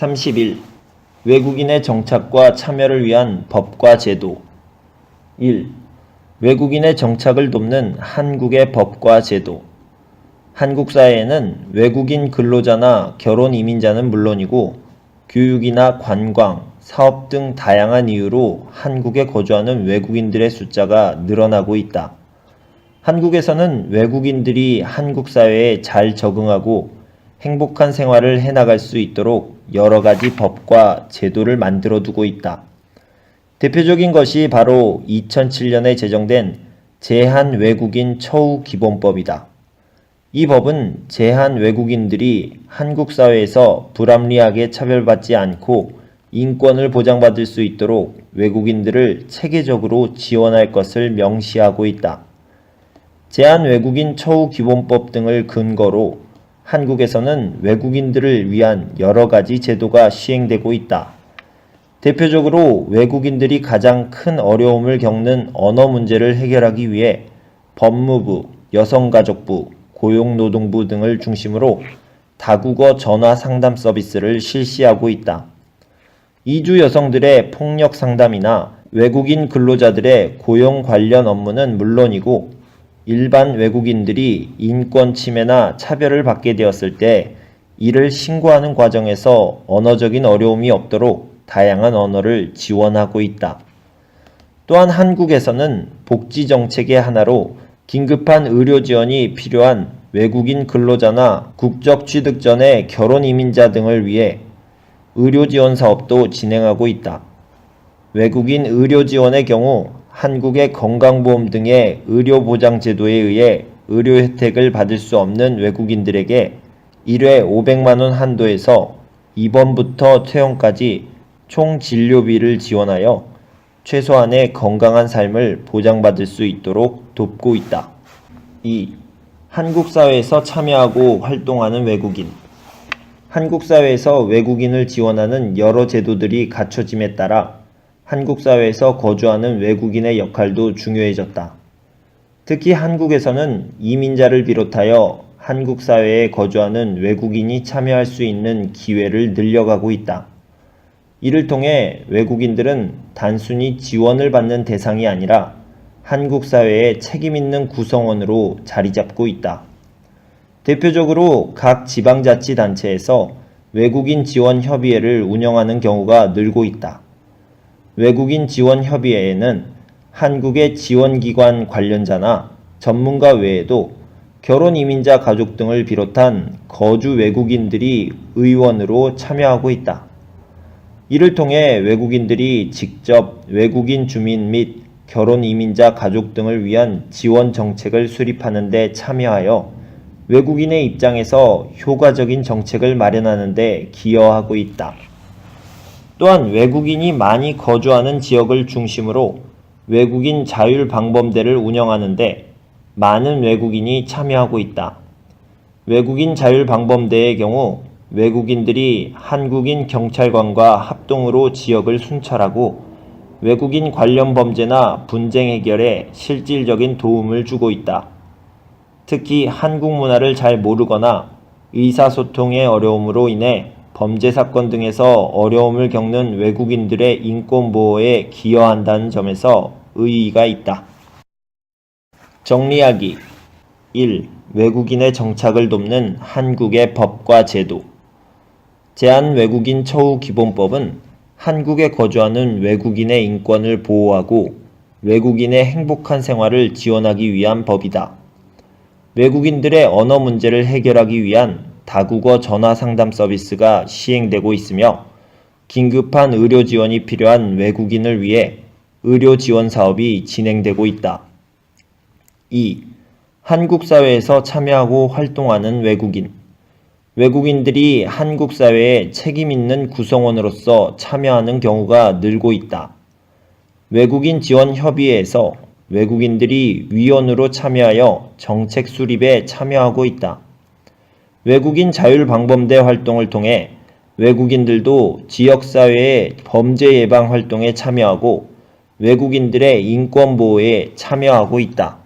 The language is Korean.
31. 외국인의 정착과 참여를 위한 법과 제도 1. 외국인의 정착을 돕는 한국의 법과 제도 한국 사회에는 외국인 근로자나 결혼 이민자는 물론이고 교육이나 관광, 사업 등 다양한 이유로 한국에 거주하는 외국인들의 숫자가 늘어나고 있다. 한국에서는 외국인들이 한국 사회에 잘 적응하고 행복한 생활을 해나갈 수 있도록 여러 가지 법과 제도를 만들어 두고 있다. 대표적인 것이 바로 2007년에 제정된 제한 외국인 처우 기본법이다. 이 법은 제한 외국인들이 한국 사회에서 불합리하게 차별받지 않고 인권을 보장받을 수 있도록 외국인들을 체계적으로 지원할 것을 명시하고 있다. 제한 외국인 처우 기본법 등을 근거로 한국에서는 외국인들을 위한 여러 가지 제도가 시행되고 있다. 대표적으로 외국인들이 가장 큰 어려움을 겪는 언어 문제를 해결하기 위해 법무부, 여성가족부, 고용노동부 등을 중심으로 다국어 전화 상담 서비스를 실시하고 있다. 이주 여성들의 폭력 상담이나 외국인 근로자들의 고용 관련 업무는 물론이고 일반 외국인들이 인권 침해나 차별을 받게 되었을 때 이를 신고하는 과정에서 언어적인 어려움이 없도록 다양한 언어를 지원하고 있다. 또한 한국에서는 복지 정책의 하나로 긴급한 의료 지원이 필요한 외국인 근로자나 국적 취득 전의 결혼 이민자 등을 위해 의료 지원 사업도 진행하고 있다. 외국인 의료 지원의 경우 한국의 건강보험 등의 의료보장제도에 의해 의료 혜택을 받을 수 없는 외국인들에게 1회 500만원 한도에서 입원부터 퇴원까지 총 진료비를 지원하여 최소한의 건강한 삶을 보장받을 수 있도록 돕고 있다. 2. 한국 사회에서 참여하고 활동하는 외국인 한국 사회에서 외국인을 지원하는 여러 제도들이 갖춰짐에 따라 한국 사회에서 거주하는 외국인의 역할도 중요해졌다. 특히 한국에서는 이민자를 비롯하여 한국 사회에 거주하는 외국인이 참여할 수 있는 기회를 늘려가고 있다. 이를 통해 외국인들은 단순히 지원을 받는 대상이 아니라 한국 사회의 책임있는 구성원으로 자리 잡고 있다. 대표적으로 각 지방자치단체에서 외국인 지원 협의회를 운영하는 경우가 늘고 있다. 외국인 지원 협의회에는 한국의 지원기관 관련자나 전문가 외에도 결혼 이민자 가족 등을 비롯한 거주 외국인들이 의원으로 참여하고 있다. 이를 통해 외국인들이 직접 외국인 주민 및 결혼 이민자 가족 등을 위한 지원 정책을 수립하는 데 참여하여 외국인의 입장에서 효과적인 정책을 마련하는 데 기여하고 있다. 또한 외국인이 많이 거주하는 지역을 중심으로 외국인 자율 방범대를 운영하는데 많은 외국인이 참여하고 있다. 외국인 자율 방범대의 경우 외국인들이 한국인 경찰관과 합동으로 지역을 순찰하고 외국인 관련 범죄나 분쟁 해결에 실질적인 도움을 주고 있다. 특히 한국 문화를 잘 모르거나 의사소통의 어려움으로 인해 범죄 사건 등에서 어려움을 겪는 외국인들의 인권 보호에 기여한다는 점에서 의의가 있다. 정리하기 1. 외국인의 정착을 돕는 한국의 법과 제도 제한 외국인 처우 기본법은 한국에 거주하는 외국인의 인권을 보호하고 외국인의 행복한 생활을 지원하기 위한 법이다. 외국인들의 언어 문제를 해결하기 위한 다국어 전화 상담 서비스가 시행되고 있으며 긴급한 의료 지원이 필요한 외국인을 위해 의료 지원 사업이 진행되고 있다. 2. 한국 사회에서 참여하고 활동하는 외국인 외국인들이 한국 사회에 책임 있는 구성원으로서 참여하는 경우가 늘고 있다. 외국인 지원 협의회에서 외국인들이 위원으로 참여하여 정책 수립에 참여하고 있다. 외국인 자율방범대 활동을 통해 외국인들도 지역사회의 범죄 예방 활동에 참여하고 외국인들의 인권 보호에 참여하고 있다.